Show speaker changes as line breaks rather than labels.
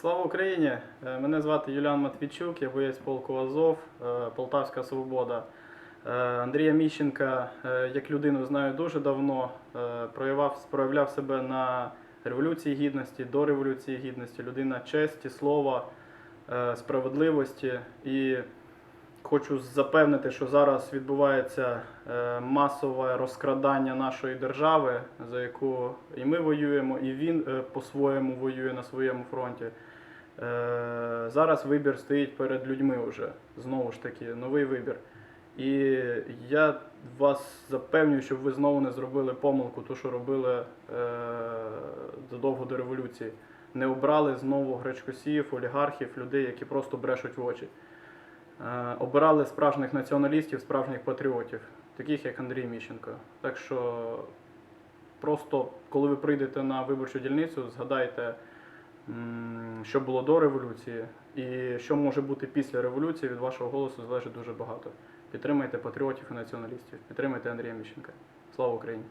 Слава Україні! Е, Мене звати Юліан Матвійчук, я боєць полку Азов, е, Полтавська Свобода. Е, Андрія Міщенка як людину знаю дуже давно. проявляв, проявляв себе на Революції Гідності, до Революції Гідності, людина честі, слова, справедливості. І хочу запевнити, що зараз відбувається е, масове розкрадання нашої держави, за яку і ми воюємо, і він е, по-своєму воює на своєму фронті. Е, Зараз вибір стоїть перед людьми вже. Знову ж таки, новий вибір. І я вас запевнюю, щоб ви знову не зробили помилку, ту, що робили задовго до революції. Не обрали знову гречкосіїв, олігархів, людей, які просто брешуть в очі. Е, обирали справжніх націоналістів, справжніх патріотів, таких як Андрій Міщенко. Так що просто, коли ви прийдете на виборчу дільницю, згадайте, що було до революції і що може бути після революції. Від вашого голосу залежить дуже багато. Підтримайте патріотів і націоналістів, підтримайте Андрія Міщенка. Слава Україні!